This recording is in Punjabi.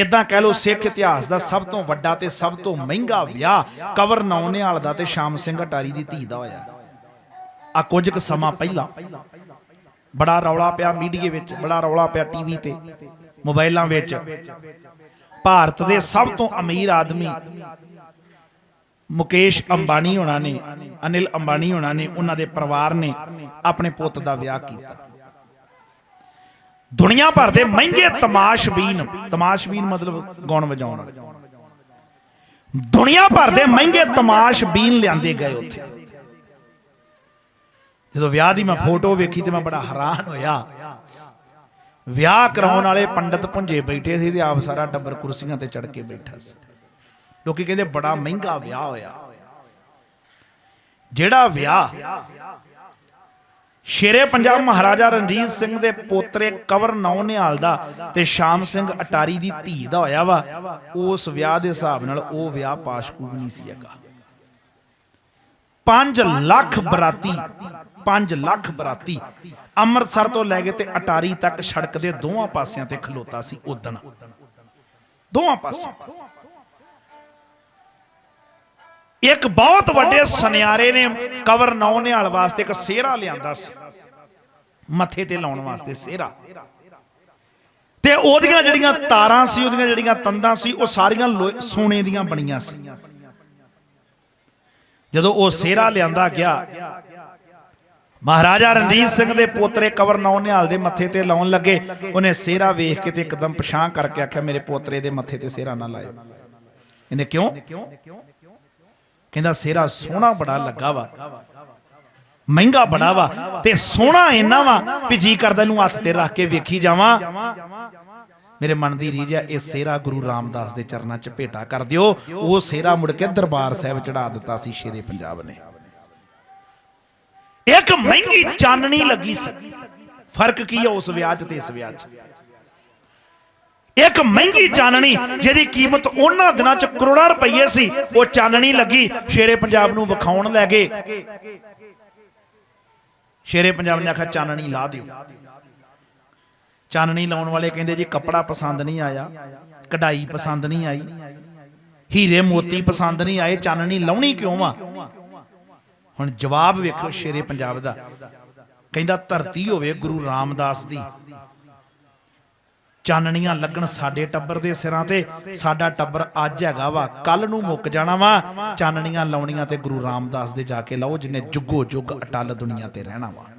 ਇਦਾਂ ਕਹਿ ਲਓ ਸਿੱਖ ਇਤਿਹਾਸ ਦਾ ਸਭ ਤੋਂ ਵੱਡਾ ਤੇ ਸਭ ਤੋਂ ਮਹਿੰਗਾ ਵਿਆਹ ਕਵਰ ਨੌਨਿਆਲ ਦਾ ਤੇ ਸ਼ਾਮ ਸਿੰਘ ਅਟਾਰੀ ਦੀ ਧੀ ਦਾ ਹੋਇਆ। ਆ ਕੁਝ ਕੁ ਸਮਾਂ ਪਹਿਲਾਂ ਬੜਾ ਰੌਲਾ ਪਿਆ ਮੀਡੀਆ ਵਿੱਚ ਬੜਾ ਰੌਲਾ ਪਿਆ ਟੀਵੀ ਤੇ ਮੋਬਾਈਲਾਂ ਵਿੱਚ। ਭਾਰਤ ਦੇ ਸਭ ਤੋਂ ਅਮੀਰ ਆਦਮੀ ਮੁਕੇਸ਼ ਅੰਬਾਨੀ ਹੋਣਾ ਨੇ ਅਨਿਲ ਅੰਬਾਨੀ ਹੋਣਾ ਨੇ ਉਹਨਾਂ ਦੇ ਪਰਿਵਾਰ ਨੇ ਆਪਣੇ ਪੁੱਤ ਦਾ ਵਿਆਹ ਕੀਤਾ। ਦੁਨੀਆ ਭਰ ਦੇ ਮਹਿੰਗੇ ਤਮਾਸ਼ਬੀਨ ਤਮਾਸ਼ਬੀਨ ਮਤਲਬ ਗਾਉਣ ਵਜਾਉਣ ਵਾਲੇ। ਦੁਨੀਆ ਭਰ ਦੇ ਮਹਿੰਗੇ ਤਮਾਸ਼ਬੀਨ ਲਿਆਂਦੇ ਗਏ ਉੱਥੇ। ਜਦੋਂ ਵਿਆਹ ਦੀ ਮੈਂ ਫੋਟੋ ਵੇਖੀ ਤੇ ਮੈਂ ਬੜਾ ਹੈਰਾਨ ਹੋਇਆ। ਵਿਆਹ ਕਰਾਉਣ ਵਾਲੇ ਪੰਡਤ ਪੁੰਜੇ ਬੈਠੇ ਸੀ ਤੇ ਆਪ ਸਾਰਾ ਟੱਬਰ ਕੁਰਸੀਆਂ ਤੇ ਚੜ ਕੇ ਬੈਠਾ ਸੀ। ਲੋਕੀ ਕਹਿੰਦੇ ਬੜਾ ਮਹਿੰਗਾ ਵਿਆਹ ਹੋਇਆ। ਜਿਹੜਾ ਵਿਆਹ ਸ਼ੇਰੇ ਪੰਜਾਬ ਮਹਾਰਾਜਾ ਰਣਜੀਤ ਸਿੰਘ ਦੇ ਪੋਤਰੇ ਕਵਰ ਨੌਨਿਹਾਲ ਦਾ ਤੇ ਸ਼ਾਮ ਸਿੰਘ ਅਟਾਰੀ ਦੀ ਧੀ ਦਾ ਹੋਇਆ ਵਾ, ਉਸ ਵਿਆਹ ਦੇ ਹਿਸਾਬ ਨਾਲ ਉਹ ਵਿਆਹ ਪਾਸ਼ਕੂ ਵੀ ਨਹੀਂ ਸੀ ਹੈਗਾ। 5 ਲੱਖ ਬਰਾਤੀ 5 ਲੱਖ ਬਰਾਤੀ ਅੰਮ੍ਰਿਤਸਰ ਤੋਂ ਲੈ ਕੇ ਤੇ ਅਟਾਰੀ ਤੱਕ ਸੜਕ ਦੇ ਦੋਵਾਂ ਪਾਸਿਆਂ ਤੇ ਖਲੋਤਾ ਸੀ ਉਦਣ। ਦੋਵਾਂ ਪਾਸਿਆਂ ਇੱਕ ਬਹੁਤ ਵੱਡੇ ਸੁਨਿਆਰੇ ਨੇ, ਕਵਰ ਨੌਨਿਹਾਲ ਵਾਸਤੇ ਇੱਕ ਸਿਹਰਾ ਲਿਆਂਦਾ ਸੀ। ਮੱਥੇ ਤੇ ਲਾਉਣ ਵਾਸਤੇ ਸਿਹਰਾ। ਤੇ ਉਹਦੀਆਂ ਜਿਹੜੀਆਂ ਤਾਰਾਂ ਸੀ, ਉਹਦੀਆਂ ਜਿਹੜੀਆਂ ਤੰਦਾਂ ਸੀ, ਉਹ ਸਾਰੀਆਂ ਸੋਨੇ ਦੀਆਂ ਬਣੀਆਂ ਸੀ। ਜਦੋਂ ਉਹ ਸਿਹਰਾ ਲਿਆਂਦਾ ਗਿਆ, ਮਹਾਰਾਜਾ ਰਣਜੀਤ ਸਿੰਘ ਦੇ ਪੋਤਰੇ ਕਵਰ ਨੌ ਨਿਹਾਲ ਦੇ ਮੱਥੇ ਤੇ ਲਾਉਣ ਲੱਗੇ। ਉਹਨੇ ਸਿਹਰਾ ਵੇਖ ਕੇ ਤੇ ਇੱਕਦਮ ਪਛਾਣ ਕਰਕੇ ਆਖਿਆ, ਮੇਰੇ ਪੋਤਰੇ ਦੇ ਮੱਥੇ ਤੇ ਸਿਹਰਾ ਨਾ ਲਾਇਓ। ਇਹਨੇ ਕਿਉਂ? ਕਹਿੰਦਾ, ਸਿਹਰਾ ਸੋਹਣਾ ਬੜਾ ਲੱਗਾ ਵਾ, ਮਹਿੰਗਾ ਬੜਾ ਵਾ ਤੇ ਸੋਹਣਾ ਇੰਨਾ ਵਾ ਵੀ ਜੀ ਕਰਦਾ ਇਹਨੂੰ ਹੱਥ ਤੇ ਰੱਖ ਕੇ ਵੇਖੀ ਜਾਵਾਂ। ਮੇਰੇ ਮਨ ਦੀ ਰੀਝ ਹੈ, ਇਹ ਸੇਰਾ ਗੁਰੂ ਰਾਮਦਾਸ ਦੇ ਚਰਨਾਂ 'ਚ ਭੇਟਾ ਕਰ ਦਿਓ। ਉਹ ਸੇਰਾ ਮੁੜ ਕੇ ਦਰਬਾਰ ਸਾਹਿਬ ਚੜਾ ਦਿੱਤਾ ਸੀ ਸ਼ੇਰੇ ਪੰਜਾਬ ਨੇ। ਇੱਕ ਮਹਿੰਗੀ ਚਾਨਣੀ ਲੱਗੀ ਸੀ। ਫ਼ਰਕ ਕੀ ਹੈ ਉਸ ਵਿਆਹ 'ਚ ਤੇ ਇਸ ਵਿਆਹ 'ਚ? ਇੱਕ ਮਹਿੰਗੀ ਚਾਨਣੀ ਜਿਹਦੀ ਕੀਮਤ ਉਹਨਾਂ ਦਿਨਾਂ 'ਚ ਕਰੋੜਾਂ ਰੁਪਏ ਸੀ, ਉਹ ਚਾਨਣੀ ਲੱਗੀ, ਸ਼ੇਰੇ ਪੰਜਾਬ ਨੂੰ ਵਿਖਾਉਣ ਲੈ ਗਏ। ਸ਼ੇਰੇ ਪੰਜਾਬ ਨੇ ਆਖਿਆ, ਚਾਨਣੀ ਲਾ ਦਿਓ। ਚਾਨਣੀ ਲਾਉਣ ਵਾਲੇ ਕਹਿੰਦੇ ਜੀ, ਕੱਪੜਾ ਪਸੰਦ ਨਹੀਂ ਆਇਆ, ਕਢਾਈ ਪਸੰਦ ਨਹੀਂ ਆਈ, ਹੀਰੇ ਮੋਤੀ ਪਸੰਦ ਨਹੀਂ ਆਏ, ਚਾਨਣੀ ਲਾਉਣੀ ਕਿਉਂ ਆ? ਹੁਣ ਜਵਾਬ ਵੇਖੋ ਸ਼ੇਰੇ ਪੰਜਾਬ ਦਾ। ਕਹਿੰਦਾ, ਧਰਤੀ ਹੋਵੇ ਗੁਰੂ ਰਾਮਦਾਸ ਦੀ। ਚਾਨਣੀਆਂ ਲੱਗਣ ਸਾਡੇ ਟੱਬਰ ਦੇ ਸਿਰਾਂ ਤੇ। ਸਾਡਾ ਟੱਬਰ ਅੱਜ ਹੈਗਾ ਵਾ। ਕੱਲ ਨੂੰ ਮੁੱਕ ਜਾਣਾ ਵਾ। ਚਾਨਣੀਆਂ ਲਾਉਣੀਆਂ ਤੇ ਗੁਰੂ ਰਾਮਦਾਸ ਦੇ ਜਾ ਕੇ ਲਾਓ, ਜਿਨੇ ਜੁਗੋ ਜੁਗ ਅਟਲ ਦੁਨੀਆ ਤੇ ਰਹਿਣਾ ਵਾ।